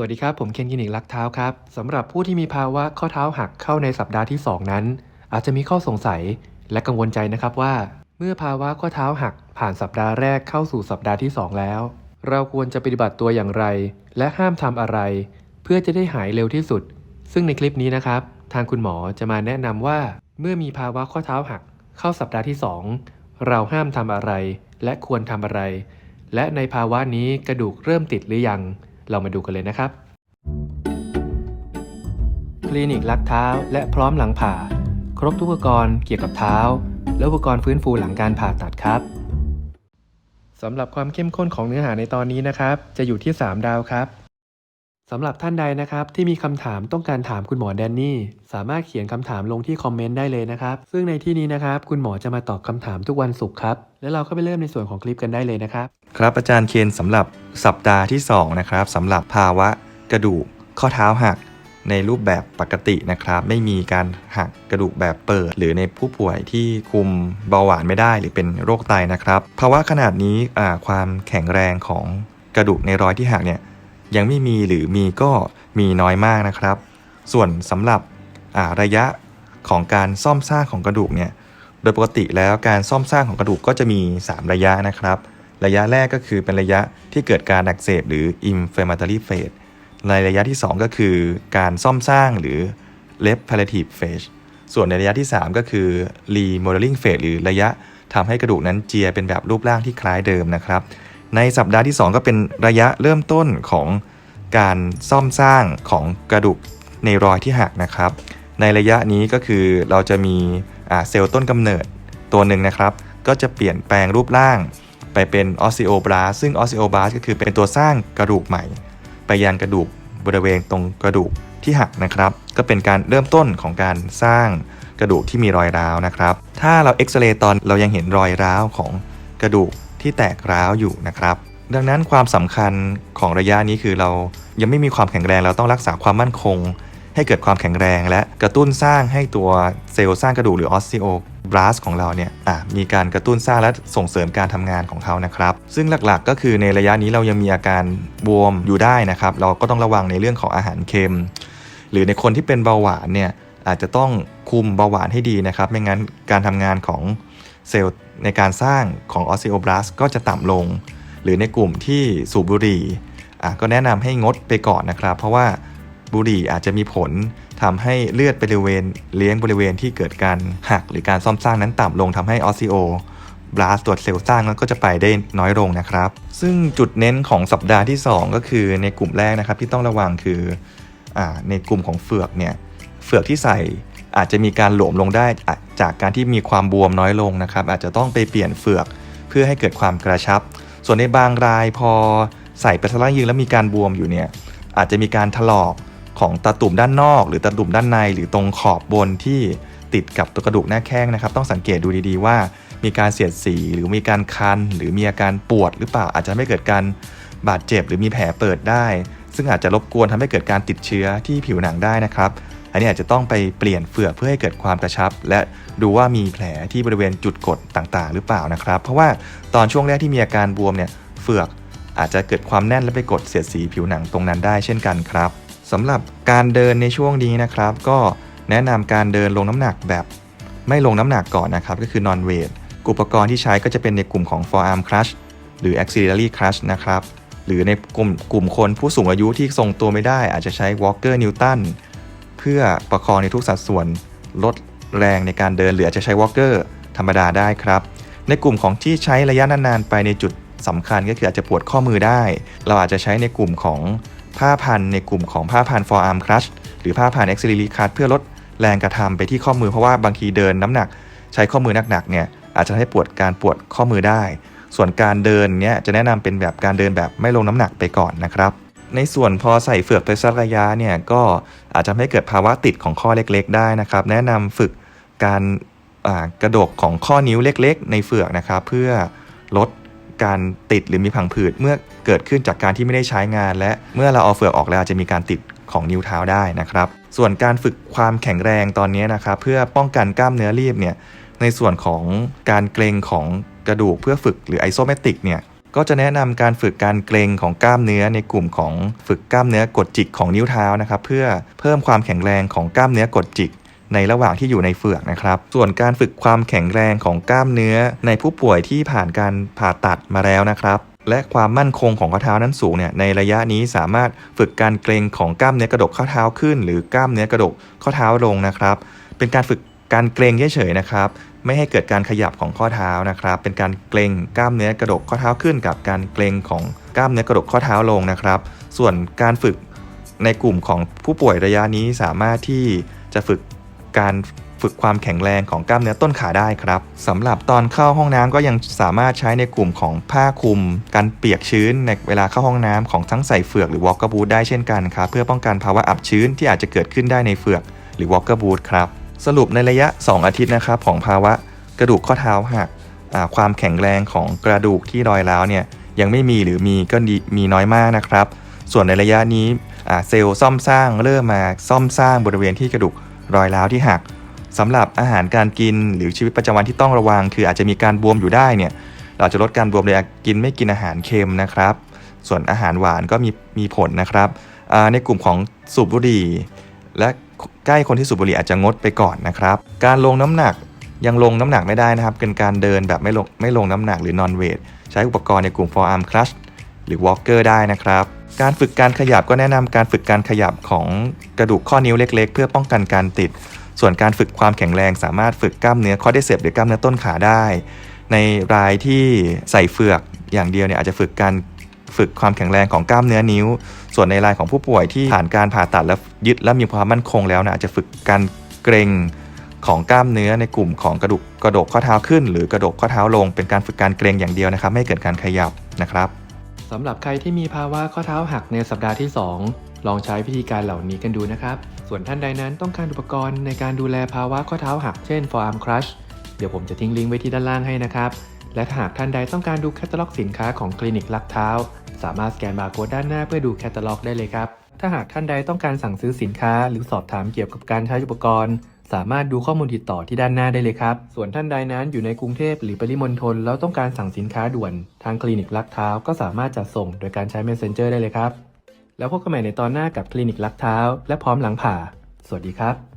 วัสดีครับ ผมเคนคลินิกลักเท้าครับสำหรับผู้ที่มีภาวะข้อเท้าหักเข้าในสัปดาห์ที่ 2 นั้น อาจจะมีข้อสงสัยและกังวลใจนะครับว่า เมื่อภาวะข้อเท้าหักผ่านสัปดาห์แรกเข้าสู่สัปดาห์ที่ 2 แล้ว เราควรจะปฏิบัติตัวอย่างไร และห้ามทำอะไร เพื่อจะได้หายเร็วที่สุด ซึ่งในคลิปนี้นะครับ ทางคุณหมอจะมาแนะนำว่า เมื่อมีภาวะข้อเท้าหัก เข้าสัปดาห์ที่ 2 เราห้ามทำอะไร และควรทำอะไร และในภาวะนี้กระดูกเริ่มติดหรือยัง เรามาดูกันเลยนะครับ คลินิกลักเท้าและพร้อมหลังผ่า ครบทุกอุปกรณ์เกี่ยวกับเท้า และอุปกรณ์ฟื้นฟูหลังการผ่าตัดครับสำหรับความเข้มข้นของเนื้อหาในตอนนี้นะครับ จะอยู่ที่ 3 ดาวครับ สำหรับท่านใดนะครับที่มีคำถามต้องการถามคุณหมอแดนนี่ สามารถเขียนคำถามลงที่คอมเมนต์ได้เลยนะครับ ซึ่งในที่นี้นะครับ คุณหมอจะมาตอบคำถามทุกวันศุกร์ครับ แล้วเราก็ไปเริ่มในส่วนของคลิปกันได้เลยนะครับ ครับอาจารย์เคนสำหรับสัปดาห์ที่ 2 นะครับสำหรับภาวะกระดูกข้อเท้าหัก ในรูปแบบปกตินะครับ ไม่มีการหักกระดูกแบบเปิด หรือในผู้ป่วยที่คุมเบาหวานไม่ได้หรือเป็นโรคไตนะครับภาวะขนาดนี้ความแข็งแรงของกระดูกในรอยที่หักเนี่ย ยังไม่มีหรือมีก็มีน้อยมากนะครับ ส่วนสำหรับระยะของการซ่อมสร้างของกระดูกเนี่ยโดยปกติแล้วการซ่อมสร้างของกระดูกก็จะมี 3 ระยะนะครับ ระยะแรกก็คือเป็นระยะที่เกิดการอักเสบหรือ inflammatory phase ในระยะที่ 2 ก็คือการซ่อมสร้างหรือ reparative phase ส่วนในระยะที่ 3 ก็คือ remodeling phase หรือระยะทำให้กระดูกนั้นเจียเป็นแบบรูปร่างที่คล้ายเดิมนะครับ ในสัปดาห์ที่ 2 ก็เป็นระยะเริ่มต้นของการซ่อมสร้างของกระดูกในรอยที่หักนะครับ ในระยะนี้ก็คือเราจะมีเซลล์ต้นกำเนิดตัวหนึ่งนะครับ ก็จะเปลี่ยนแปลงรูปร่าง ไปเป็นออส e โอบลาซึ่งออส e โอบลาก็คือเป็นตัวสร้างกระดูกใหม่ ไปยังกระดูกบริเวณตรงกระดูกที่หักนะครับ ก็เป็นการเริ่มต้นของการสร้างกระดูกที่มีรอยร้าวนะครับ ถ้าเราเอ็กซเรย์ตอนเรายังเห็นรอยร้าวของกระดูก ที่แตกร้าวอยู่นะครับ ดังนั้นความสำคัญของระยะนี้คือเรายังไม่มีความแข็งแรงเราต้องรักษาความมั่นคง ให้เกิดความแข็งแรงและกระตุ้นสร้างให้ตัวเซลล์สร้างกระดูกหรือออส e โอบลาสของเราเนี่ยมีการกระตุ้นสร้างและส่งเสริมการทำงานของเขานะครับ ซึ่งหลักๆ ก็คือในระยะนี้เรายังมีอาการบวมอยู่ได้นะครับ เราก็ต้องระวังในเรื่องของอาหารเค็ม หรือในคนที่เป็นเบาหวานเนี่ยอาจจะต้องคุมเบาหวานให้ดีนะครับ ไม่งั้นการทำงานของ เซลล์ในการสร้างของออส e โอบลาสก็จะต่ำลง หรือในกลุ่มที่สูบบุหรี่ก็แนะนำให้งดไปก่อนนะครับ เพราะว่าบุหรี่อาจจะมีผลทำให้เลือดบริเวณเลี้ยงบริเวณที่เกิดการหักหรือการซ่อมสร้างนั้นต่ำลงทำให้ออสซิโอบลาสตรวจเซลล์สร้างนั้นก็จะไปได้น้อยลงนะครับ ซึ่งจุดเน้นของสัปดาห์ที่ 2 ก็คือในกลุ่มแรกนะครับที่ต้องระวังคืออในกลุ่มของเฟือกเนี่ยเฟือกที่ใส่ อาจจะมีการหลวมลงได้จากการที่มีความบวมน้อยลงนะครับ อาจจะต้องไปเปลี่ยนเฟือกเพื่อให้เกิดความกระชับ ส่วนในบางรายพอใส่ไปทะล่างยืนแล้วมีการบวมอยู่เนี่ยอาจจะมีการถลอกของตาตุ่มด้านนอก หรือตาตุ่มด้านใน หรือตรงขอบบนที่ติดกับตัวกระดูกหน้าแข้งนะครับ ต้องสังเกตดูดีๆว่า มีการเสียดสีหรือมีการคัน หรือมีอาการปวดหรือเปล่าอาจจะไม่เกิดการบาดเจ็บ หรือมีแผลเปิดได้ ซึ่งอาจจะรบกวนทำให้เกิดการติดเชื้อที่ผิวหนังได้นะครับ อันนี้อาจจะต้องไปเปลี่ยนเฟือกเพื่อให้เกิดความกระชับ และดูว่ามีแผลที่บริเวณจุดกดต่างๆ หรือเปล่านะครับ เพราะว่าตอนช่วงแรกที่มีอาการบวมเนี่ยเฟือกอาจจะเกิดความแน่นและไปกดเสียดสีผิวหนังตรงนั้นได้เช่นกันครับสำหรับการเดินในช่วงนี้นะครับ ก็แนะนำการเดินลงน้ำหนักแบบไม่ลงน้ำหนักก่อนนะครับ ก็คือ non weight อุปกรณ์ที่ใช้ก็จะเป็นในกลุ่มของ forearm crunch หรือ axillary crunch นะครับ หรือในกลุ่มกลุ่มคนผู้สูงอายุที่ทรงตัวไม่ได้ อาจจะใช้ walker newton เพื่อประคองในทุกสัดส่วนลดแรงในการเดินหรืออาจจะใช้ walker ธรรมดาได้ครับ ในกลุ่มของที่ใช้ระยะนานๆไปในจุดสำคัญก็คืออาจจะปวดข้อมือได้ เราอาจจะใช้ในกลุ่มของผ้าพันในกลุ่มของผ้าพัน forearm clutch หรือผ้าพัน axillary clutch เพื่อลดแรงกระทำไปที่ข้อมือเพราะว่าบางทีเดินน้ำหนัก ใช้ข้อมือหนักๆเนี่ยอาจจะให้ปวดการปวดข้อมือได้ ส่วนการเดินเนี่ยจะแนะนำเป็นแบบการเดินแบบไม่ลงน้ำหนักไปก่อนนะครับ ในส่วนพอใส่เฟือกไปสักระยะเนี่ยก็อาจจะไม่เกิดภาวะติดของข้อเล็กๆ ได้นะครับ แนะนำฝึกการกระดกของข้อนิ้วเล็กๆ ในเฟือกนะครับ เพื่อลดการติดหรือมีผังผืดเมื่อเกิดขึ้นจากการที่ไม่ได้ใช้งาน และเมื่อเราเอาเฟือกออกแล้วอาจจะมีการติดของนิ้วเท้าได้นะครับ ส่วนการฝึกความแข็งแรงตอนนี้นะครับ เพื่อป้องกันกล้ามเนื้อรีบเนี่ยในส่วนของการเกรงของกระดูกเพื่อฝึกหรือไอโซเมติกเนี่ย ก็จะแนะนำการฝึกการเกรงของกล้ามเนื้อในกลุ่มของฝึกกล้ามเนื้อกดจิกของนิ้วเท้านะครับเพื่อเพิ่มความแข็งแรงของกล้ามเนื้อกดจิกในระหว่างที่อยู่ในเฟือกนะครับ ส่วนการฝึกความแข็งแรงของกล้ามเนื้อในผู้ป่วยที่ผ่านการผ่าตัดมาแล้วนะครับ และความมั่นคงของข้อเท้านั้นสูงเนี่ย ในระยะนี้สามารถฝึกการเกรงของกล้ามเนื้อกระดกข้อเท้าขึ้น หรือกล้ามเนื้อกระดกข้อเท้าลงนะครับ เป็นการฝึกการเกรงเฉยๆนะครับ ไม่ให้เกิดการขยับของข้อเท้านะครับ เป็นการเกรงกล้ามเนื้อกระดกข้อเท้าขึ้นกับการเกรงของกล้ามเนื้อกระดกข้อเท้าลงนะครับ ส่วนการฝึกในกลุ่มของผู้ป่วยระยะนี้สามารถที่จะฝึกการฝึกความแข็งแรงของกล้ามเนื้อต้นขาได้ครับสำหรับตอนเข้าห้องน้ำก็ยังสามารถใช้ในกลุ่มของผ้าคลุมกันเปียกชื้นในเวลาเข้าห้องน้ำของทั้งใส่เฟือกหรือวอลก e r บูทได้เช่นกันครับเพื่อป้องกันภาวะอับชื้นที่อาจจะเกิดขึ้นได้ในเฟือกหรือวอลก e r บูทครับ สรุปในระยะ 2 อาทิตย์นะครับของภาวะกระดูกข้อเท้าหักความแข็งแรงของกระดูกที่รอยร้าวเนี่ยยังไม่มีหรือมีก็ดีมีน้อยมากนะครับ ส่วนในระยะนี้เซลล์ซ่อมสร้างเริ่มมาซ่อมสร้างบริเวณที่กระดูกรอยร้าวที่หักสำหรับอาหารการกินหรือชีวิตประจำวันที่ต้องระวัง คืออาจจะมีการบวมอยู่ได้เนี่ยเราจะลดการบวมโดยกินไม่กินอาหารเค็มนะครับ ส่วนอาหารหวานก็มีมีผลนะครับในกลุ่มของสูบบุหรี่และ ใกล้คนที่สูบบุหรี่อาจจะงดไปก่อนนะครับ การลงน้ำหนักยังลงน้ำหนักไม่ได้นะครับ เป็นการเดินแบบไม่ลงไม่ลงน้ำหนักหรือนอนเวทใช้อุปกรณ์ในกลุ่ม forearm clutch หรือ walker ได้นะครับ การฝึกการขยับก็แนะนำการฝึกการขยับของกระดูกข้อนิ้วเล็ก ๆ เพื่อป้องกันการติด ส่วนการฝึกความแข็งแรงสามารถฝึกกล้ามเนื้อข้อได้เสพหรือกล้ามเนื้อต้นขาได้ ในรายที่ใส่เฟือกอย่างเดียวเนี่ยอาจจะฝึกการ ฝึกความแข็งแรงของกล้ามเนื้อนิ้ว ส่วนในรายของผู้ป่วยที่ผ่านการผ่าตัดแล้วยึดและมีความมั่นคงแล้วนะอาจจะฝึกการเกรงของกล้ามเนื้อในกลุ่มของกระดูกกระดกข้อเท้าขึ้น หรือกระดกข้อเท้าลง เป็นการฝึกการเกรงอย่างเดียวนะครับ ไม่เกิดการขยับนะครับสำหรับใครที่มีภาวะข้อเท้าหักในสัปดาห์ที่ 2 ลองใช้วิธีการเหล่านี้กันดูนะครับ ส่วนท่านใดนั้นต้องการอุปกรณ์ในการดูแลภาวะข้อเท้าหักเช่น forearm crush เดี๋ยวผมจะทิ้งลิงก์ไว้ที่ด้านล่างให้นะครับ และหากท่านใดต้องการดูแคตตาล็อกสินค้าของคลินิกลักเท้า สามารถสแกนบาร์โค้ดด้านหน้าเพื่อดูแคตตาล็อกได้เลยครับ ถ้าหากท่านใดต้องการสั่งซื้อสินค้า หรือสอบถามเกี่ยวกับการใช้อุปกรณ์ สามารถดูข้อมูลติดต่อที่ด้านหน้าได้เลยครับ ส่วนท่านใดนั้นอยู่ในกรุงเทพหรือปริมณฑลแล้วต้องการสั่งสินค้าด่วน ทางคลินิกลักเท้าก็สามารถจัดส่งโดยการใช้ Messenger ได้เลยครับ แล้วพบกันใหม่ในตอนหน้ากับคลินิกลักเท้า และพร้อมหลังผ่า สวัสดีครับ